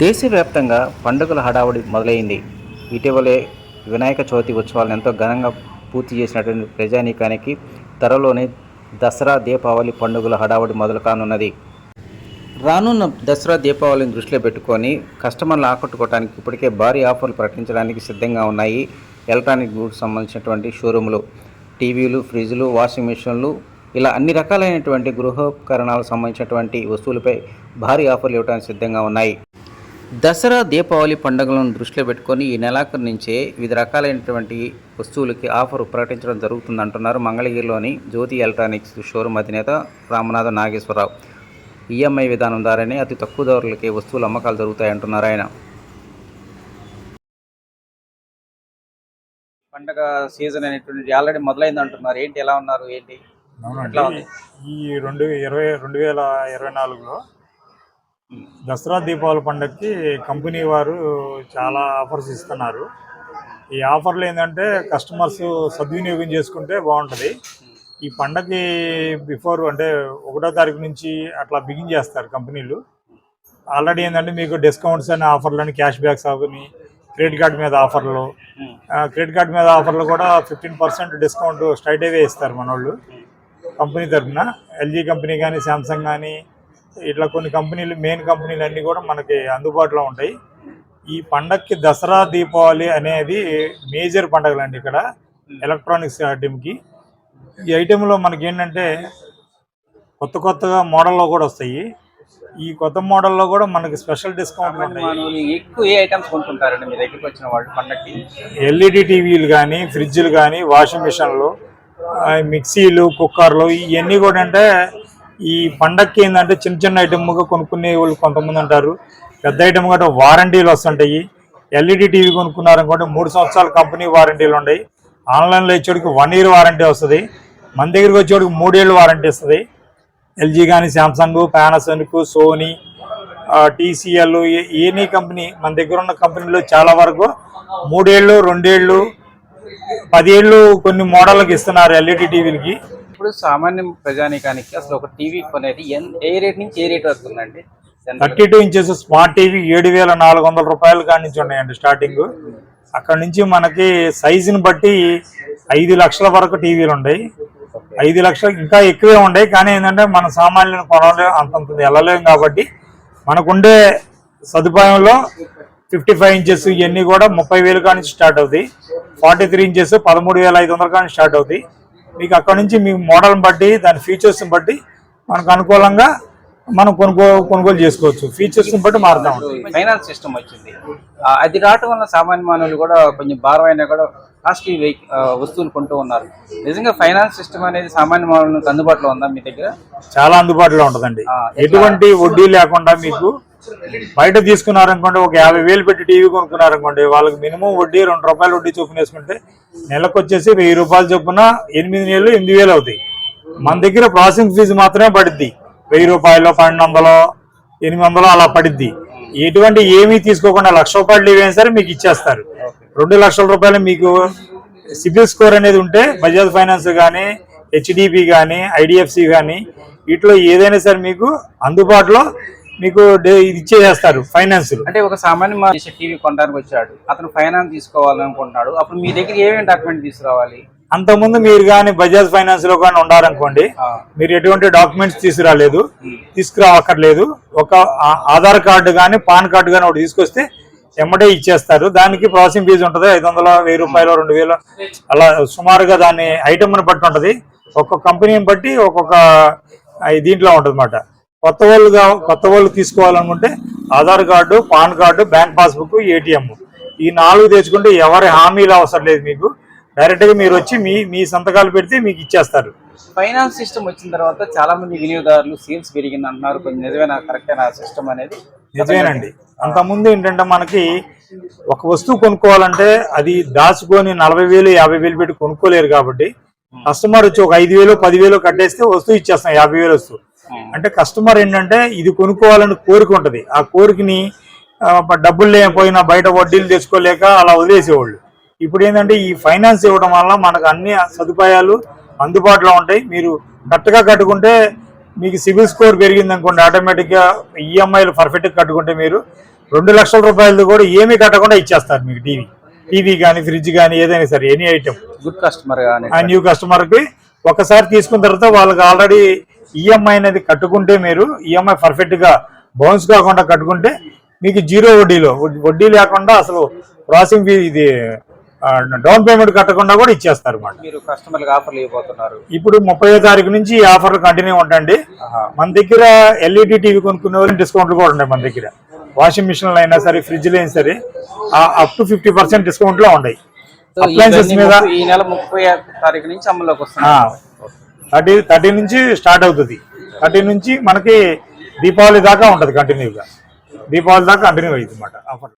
దేశవ్యాప్తంగా పండుగల హడావుడి మొదలైంది. ఇటీవలే వినాయక చవితి ఉత్సవాలను ఎంతో ఘనంగా పూర్తి చేసినటువంటి ప్రజానీకానికి త్వరలోనే దసరా దీపావళి పండుగల హడావుడి మొదలు కానున్నది రానున్న దసరా దీపావళిని దృష్టిలో పెట్టుకొని కస్టమర్లు ఆకట్టుకోవడానికి ఇప్పటికే భారీ ఆఫర్లు ప్రకటించడానికి సిద్ధంగా ఉన్నాయి ఎలక్ట్రానిక్ గూడ్స్ సంబంధించినటువంటి షోరూములు. టీవీలు ఫ్రిడ్జ్లు వాషింగ్ మిషన్లు ఇలా అన్ని రకాలైనటువంటి గృహోపకరణాలకు సంబంధించినటువంటి వస్తువులపై భారీ ఆఫర్లు ఇవ్వడానికి సిద్ధంగా ఉన్నాయి. దసరా దీపావళి పండుగలను దృష్టిలో పెట్టుకొని ఈ నెలాఖరు నుంచే వివిధ రకాలైనటువంటి వస్తువులకి ఆఫర్ ప్రకటించడం జరుగుతుంది అంటున్నారు మంగళగిరిలోని జ్యోతి ఎలక్ట్రానిక్స్ షోరూమ్ అధినేత రామనాథ నాగేశ్వరరావు. ఈఎంఐ విధానం ద్వారానే అతి తక్కువ ధరలకే వస్తువుల అమ్మకాలు జరుగుతాయంటున్నారు ఆయన. పండగ సీజన్ అనేటువంటి ఆల్రెడీ మొదలైంది అంటున్నారు ఏంటి ఎలా ఉన్నారు ఏంటి? ఈ రెండు ఇరవై రెండు వేల ఇరవై నాలుగులో దసరా దీపావళి పండుగకి కంపెనీ వారు చాలా ఆఫర్స్ ఇస్తున్నారు. ఈ ఆఫర్లు ఏంటంటే కస్టమర్స్ సద్వినియోగం చేసుకుంటే బాగుంటుంది. ఈ పండగకి బిఫోర్ అంటే ఒకటో తారీఖు నుంచి అట్లా బిగిన్ చేస్తారు కంపెనీలు. ఆల్రెడీ ఏంటంటే మీకు డిస్కౌంట్స్ అనే ఆఫర్లు అని క్యాష్ బ్యాక్స్ అవని క్రెడిట్ కార్డ్ మీద ఆఫర్లు. క్రెడిట్ కార్డ్ మీద ఆఫర్లు కూడా ఫిఫ్టీన్ పర్సెంట్ డిస్కౌంట్ స్ట్రైట్ అవే ఇస్తారు మన వాళ్ళు కంపెనీ తరఫున ఎల్జీ కంపెనీ కానీ శాంసంగ్ కానీ ఇట్లా కొన్ని కంపెనీలు మెయిన్ కంపెనీలు అన్నీ కూడా మనకి అందుబాటులో ఉంటాయి. ఈ పండగకి దసరా దీపావళి అనేది మేజర్ పండగలు అండి ఇక్కడ ఎలక్ట్రానిక్స్ ఐటెంకి. ఈ ఐటెంలో మనకి ఏంటంటే కొత్త కొత్తగా మోడల్లో కూడా వస్తాయి. ఈ కొత్త మోడల్లో కూడా మనకి స్పెషల్ మానవులు ఎక్కువ ఏ ఐటమ్స్ కొనుక్కుంటారండి మీ దగ్గరికి వచ్చిన వాళ్ళు పండగకి ఎల్ఈడి టీవీలు కానీ ఫ్రిడ్జ్లు కానీ వాషింగ్ మిషన్లు మిక్సీలు కుక్కర్లు ఇవన్నీ కూడా అంటే ఈ పండక్కి ఏంటంటే చిన్న చిన్న ఐటమ్గా కొనుక్కునే వాళ్ళు కొంతమంది ఉంటారు. పెద్ద ఐటమ్ కూడా వారంటీలు వస్తుంటాయి. ఎల్ఈడి టీవీ కొనుక్కున్నారనుకోండి మూడు సంవత్సరాల కంపెనీ వారంటీలు ఉన్నాయి ఆన్లైన్లో ఇచ్చేటికి వన్ ఇయర్ వారంటీ వస్తుంది. మన దగ్గరికి వచ్చేటికి మూడేళ్ళు వారంటీ ఇస్తుంది ఎల్జీ కానీ Samsung Panasonic Sony TCL any company మన దగ్గర ఉన్న కంపెనీలో చాలా వరకు మూడేళ్ళు రెండేళ్ళు పదేళ్ళు కొన్ని మోడళ్ళకి ఇస్తున్నారు ఎల్ఈడి టీవీలకి ఇప్పుడు సామాన్య ప్రజానికానికి అసలు ఒక టీవీ కొనేది ఏ రేట్ నుంచి ఏ రేట్ వరకు ఉందండి? Thirty two inches smart TV ఏడు వేల నాలుగు వందల రూపాయలు కాడి నుంచి ఉన్నాయండి స్టార్టింగ్. అక్కడ నుంచి మనకి సైజుని బట్టి ఐదు లక్షల వరకు టీవీలు ఉన్నాయి ఐదు లక్షలు ఇంకా ఎక్కువే ఉన్నాయి కానీ ఏంటంటే మన సామాన్యులను కొనలే అంతంత వెళ్ళలేం కాబట్టి మనకుండే సదుపాయంలో ఫిఫ్టీ ఫైవ్ ఇంచెస్ ఇవన్నీ కూడా ముప్పై వేలు కాడి నుంచి స్టార్ట్ అవుతాయి. ఫార్టీ త్రీ ఇంచెస్ పదమూడు వేల ఐదు వందల కాడి స్టార్ట్ అవుతాయి. మీకు అక్కడ నుంచి మీ మోడల్ని బట్టి దాని ఫీచర్స్ని బట్టి మనకు అనుకూలంగా మనం కొనుగో కొనుగోలు చేసుకోవచ్చు. ఫీచర్స్ని బట్టి మారుతా ఉంటాయి ఫైనాన్స్ సిస్టమ్ వచ్చింది. అది రావటం వల్ల సామాన్య మానవులు కూడా కొంచెం భారం అయినా కూడా కాస్ట్లీ వస్తువులు కొంటూ ఉన్నారు. నిజంగా ఫైనాన్స్ సిస్టమ్ అనేది సామాన్య మానవులకు అందుబాటులో ఉందా మీ దగ్గర? చాలా అందుబాటులో ఉంటుందండి. ఎటువంటి వడ్డీ లేకుండా మీకు బయట తీసుకున్నారనుకోండి ఒక యాభై వేలు పెట్టి టీవీ కొనుక్కున్నారనుకోండి వాళ్ళకి మినిమం వడ్డీ రెండు రూపాయలు వడ్డీ చొప్పున వేసుకుంటే నెలకు వచ్చేసి వెయ్యి రూపాయలు చొప్పున ఎనిమిది నెలలు ఎనిమిది వేలు అవుతాయి. మన దగ్గర ప్రాసెసింగ్ ఫీజు మాత్రమే పడుద్ది. వెయ్యి రూపాయలు పన్నెండు వందలు ఎనిమిది వందలు అలా పడుద్ది. ఎటువంటి ఏమీ తీసుకోకుండా లక్ష రూపాయలు లీవ్ అయినా సరే మీకు ఇచ్చేస్తారు. రెండు లక్షల రూపాయలు మీకు సిబిల్ స్కోర్ అనేది ఉంటే బజాజ్ ఫైనాన్స్ కానీ హెచ్డిబి కానీ ఐడిఎఫ్సి కానీ వీటిలో ఏదైనా సరే మీకు అందుబాటులో మీకు ఇది ఇచ్చేసేస్తారు ఫైనాన్స్ అంటే ఒక సామాన్య టీవీ కొనడానికి వచ్చాడు. అతను ఫైనాన్స్ తీసుకోవాలనుకుంటున్నాడు. అప్పుడు మీ దగ్గర ఏమేమి డాక్యుమెంట్ తీసుకురావాలి? అంతకుముందు మీరు కానీ బజాజ్ ఫైనాన్స్లో కానీ ఉండాలనుకోండి మీరు ఎటువంటి డాక్యుమెంట్స్ తీసుకురాలేదు తీసుకురావక్కర్లేదు. ఒక ఆధార్ కార్డు కానీ పాన్ కార్డు కానీ ఒకటి తీసుకొస్తే ఎమ్మటే ఇచ్చేస్తారు. దానికి ప్రాసెసింగ్ ఫీజు ఉంటుంది ఐదు వందల వెయ్యి రూపాయలు రెండు వేలు అలా సుమారుగా దాని ఐటమ్ని బట్టి ఉంటుంది. ఒక్కొక్క కంపెనీని బట్టి ఒక్కొక్క దీంట్లో ఉంటుంది అన్నమాట కొత్త వాళ్ళు కొత్త వాళ్ళు తీసుకోవాలనుకుంటే Aadhaar card PAN card bank passbook ATM. ఈ నాలుగు తెచ్చుకుంటే ఎవరి హామీలు అవసరం లేదు మీకు. డైరెక్ట్గా మీరు వచ్చి మీ మీ సంతకాలు పెడితే మీకు ఇచ్చేస్తారు. ఫైనాన్స్ సిస్టమ్ వచ్చిన తర్వాత చాలా మంది వినియోగదారులు సేల్స్ పెరిగింది అంటున్నారు కొంచెం నిజమేనా కరెక్టేనా సిస్టమ్ అనేది నిజమేనండి. అంతకుముందు ఏంటంటే మనకి ఒక వస్తువు కొనుక్కోవాలంటే అది దాచుకొని నలభై వేలు యాభై వేలు పెట్టి కొనుక్కోలేరు కాబట్టి కస్టమర్ వచ్చి ఒక ఐదు వేలు పదివేలు కట్టేస్తే వస్తువు ఇచ్చేస్తాం యాభై వేలు వస్తువు. అంటే కస్టమర్ ఏంటంటే ఇది కొనుక్కోవాలని కోరిక ఉంటుంది. ఆ కోరికని డబ్బులు లేకపోయినా బయట వడ్డీలు తెచ్చుకోలేక అలా వదిలేసేవాళ్ళు. ఇప్పుడు ఏంటంటే ఈ ఫైనాన్స్ ఇవ్వడం వల్ల మనకు అన్ని సదుపాయాలు అందుబాటులో ఉంటాయి. మీరు కరెక్ట్గా కట్టుకుంటే మీకు సివిల్ స్కోర్ పెరిగింది అనుకోండి ఆటోమేటిక్గా ఈఎంఐలు పర్ఫెక్ట్గా కట్టుకుంటే మీరు రెండు లక్షల రూపాయలది కూడా ఏమీ కట్టకుండా ఇచ్చేస్తారు మీకు టీవీ. టీవీ కానీ ఫ్రిడ్జ్ కానీ ఏదైనా సరే ఎనీ ఐటమ్ గుడ్ కస్టమర్ కానీ ఆ న్యూ కస్టమర్కి ఒకసారి తీసుకున్న తర్వాత వాళ్ళకి ఆల్రెడీ ఈఎంఐ అనేది కట్టుకుంటే మీరు ఈఎంఐ పర్ఫెక్ట్గా బౌన్స్ కాకుండా కట్టుకుంటే మీకు జీరో వడ్డీలో. వడ్- వడ్డీ లేకుండా అసలు ప్రాసెసింగ్ ఫీ ఇది డౌన్ పేమెంట్ కట్టకుండా కూడా ఇచ్చేస్తారు అన్నమాట. మీరు కస్టమర్లకు ఆఫర్లు ఇవ్వబోతున్నారు. ఇప్పుడు ముప్పై తారీఖు నుంచి ఈ ఆఫర్లు కంటిన్యూ ఉంటాయండి. మన దగ్గర ఎల్ఈడి టీవీ కొనుక్కునే వాళ్ళకి డిస్కౌంట్లు కూడా ఉన్నాయి మన దగ్గర. వాషింగ్ మిషన్లు అయినా సరే ఫ్రిడ్జ్లు అయినా సరే అప్ టు ఫిఫ్టీ పర్సెంట్ డిస్కౌంట్లో ఉన్నాయి అప్లయన్సెస్ మీద ఈ నెల ముప్పై తారీఖు నుంచి అమల్లోకి వస్తుంది థర్టీ థర్టీ నుంచి స్టార్ట్ అవుతుంది. థర్టీ నుంచి మనకి దీపావళి దాకా ఉంటుంది కంటిన్యూగా దీపావళి దాకా కంటిన్యూ అవుతుంది అన్నమాట ఆఫర్.